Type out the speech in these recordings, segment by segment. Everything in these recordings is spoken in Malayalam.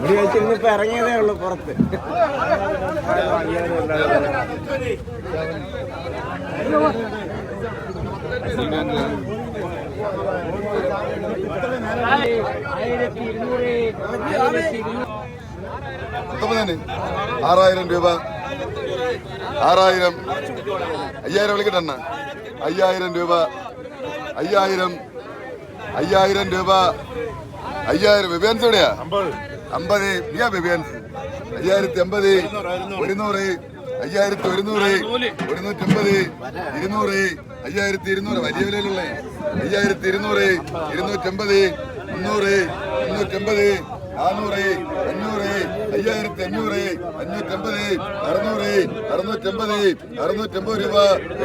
മുടി കഴിച്ച് ഇറങ്ങിയതേ ഉള്ളു പുറത്ത് ആറായിരം രൂപ. ആറായിരം. അയ്യായിരം വിളിക്കട്ടെ അയ്യായിരം രൂപ. അയ്യായിരം അയ്യായിരം രൂപ. അയ്യായിരം വിവേൻസ് എവിടെയാ? അമ്പത്. ബിയാ ബിബിയാൻസ് അയ്യായിരത്തി അമ്പത് ഒരുന്നൂറ്. അയ്യായിരത്തി ഒരുന്നൂറ് ഒരുന്നൂറ്റമ്പത് ഇരുന്നൂറ്. അയ്യായിരത്തി ഇരുന്നൂറ് വലിയ വിലയിലുള്ള. അയ്യായിരത്തി ഇരുന്നൂറ് ഇരുന്നൂറ്റമ്പത് മുന്നൂറ് മുന്നൂറ്റമ്പത്. നാനൂറ് അഞ്ഞൂറ് അയ്യായിരത്തി അഞ്ഞൂറ് അഞ്ഞൂറ്റമ്പത് അറുന്നൂറ് അറുന്നൂറ്റമ്പത് അറുന്നൂറ്റമ്പത് രൂപ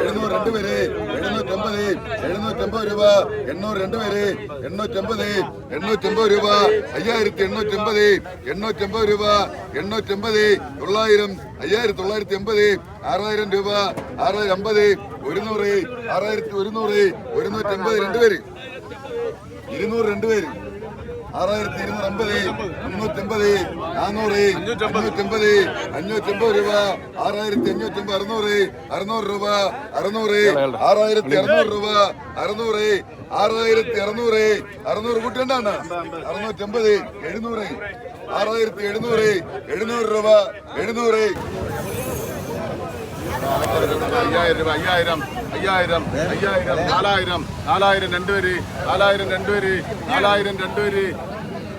എഴുന്നൂറ് രണ്ട് പേര് എഴുന്നൂറ്റമ്പത് എഴുന്നൂറ്റമ്പത് രൂപ എണ്ണൂറ് രണ്ട് പേര് എണ്ണൂറ്റമ്പത് എണ്ണൂറ്റമ്പത് രൂപ അയ്യായിരത്തി എണ്ണൂറ്റമ്പത് എണ്ണൂറ്റമ്പത് രൂപ എണ്ണൂറ്റമ്പത് തൊള്ളായിരം അയ്യായിരത്തി തൊള്ളായിരത്തി എൺപത് ആറായിരം രൂപ ആറായിരം അമ്പത് ഒരുന്നൂറ് ആറായിരത്തി ഒരുന്നൂറ് ഒരുന്നൂറ്റമ്പത് രണ്ട് പേര്. ഇരുന്നൂറ് രണ്ട് പേര്. ആറായിരത്തി ഇരുന്നൂറ് അമ്പത് മുന്നൂറ്റമ്പത് നാനൂറ് അഞ്ഞൂറ്റമ്പത്. അഞ്ഞൂറ്റമ്പത് രൂപ ആറായിരത്തി അഞ്ഞൂറ്റമ്പത് അറുന്നൂറ് അറുന്നൂറ് രൂപ അറുന്നൂറ് ആറായിരത്തി അറുന്നൂറ് രൂപ അറുന്നൂറ് ആറായിരത്തി അറുന്നൂറ് അറുന്നൂറ് കൂട്ടണ്ടാണ് അറുന്നൂറ്റമ്പത് എഴുന്നൂറ് ആറായിരത്തി എഴുന്നൂറ് എഴുന്നൂറ് രൂപ എഴുന്നൂറ്. അയ്യായിരം രൂപ അയ്യായിരം അയ്യായിരം അയ്യായിരം നാലായിരം നാലായിരം രണ്ടുപേര് നാലായിരം രണ്ടുപേര് നാലായിരം രണ്ടുപേര്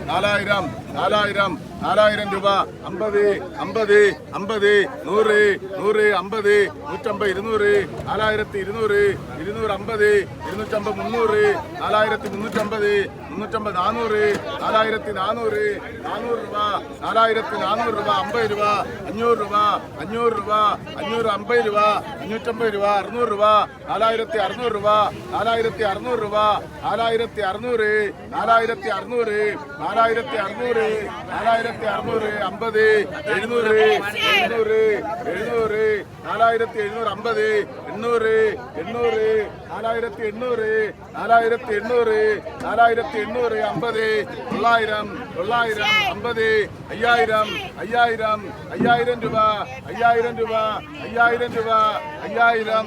നാലായിരം. നാലായിരം നാലായിരം രൂപ. അമ്പത് അമ്പത് അമ്പത് നൂറ് നൂറ് അമ്പത് നൂറ്റമ്പത് ഇരുന്നൂറ് നാലായിരത്തി ഇരുന്നൂറ് ഇരുന്നൂറ് അമ്പത് ഇരുന്നൂറ്റമ്പത് മുന്നൂറ് നാലായിരത്തി മുന്നൂറ്റമ്പത് മുന്നൂറ്റമ്പത് നാനൂറ് നാലായിരത്തി നാനൂറ് നാനൂറ് രൂപ നാലായിരത്തി നാനൂറ് രൂപ അമ്പത് രൂപ അഞ്ഞൂറ് രൂപ അഞ്ഞൂറ് രൂപ അഞ്ഞൂറ് അമ്പത് രൂപ അഞ്ഞൂറ്റമ്പത് രൂപ അറുന്നൂറ് രൂപ നാലായിരത്തി അറുന്നൂറ് രൂപ നാലായിരത്തി അറുന്നൂറ് രൂപ നാലായിരത്തി അറുന്നൂറ് നാലായിരത്തി അറുന്നൂറ് നാലായിരത്തി അറുന്നൂറ് നാലായിരത്തി അറുന്നൂറ് അമ്പത് എഴുന്നൂറ് എഴുന്നൂറ് എഴുന്നൂറ് നാലായിരത്തി എഴുന്നൂറ് അമ്പത് എണ്ണൂറ് എണ്ണൂറ് നാലായിരത്തി എണ്ണൂറ് നാലായിരത്തി എണ്ണൂറ് നാലായിരത്തി എണ്ണൂറ് അമ്പത് തൊള്ളായിരം തൊള്ളായിരം അമ്പത് അയ്യായിരം അയ്യായിരം അയ്യായിരം രൂപ അയ്യായിരം രൂപ അയ്യായിരം രൂപ അയ്യായിരം.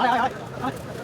আয় আয় আয়।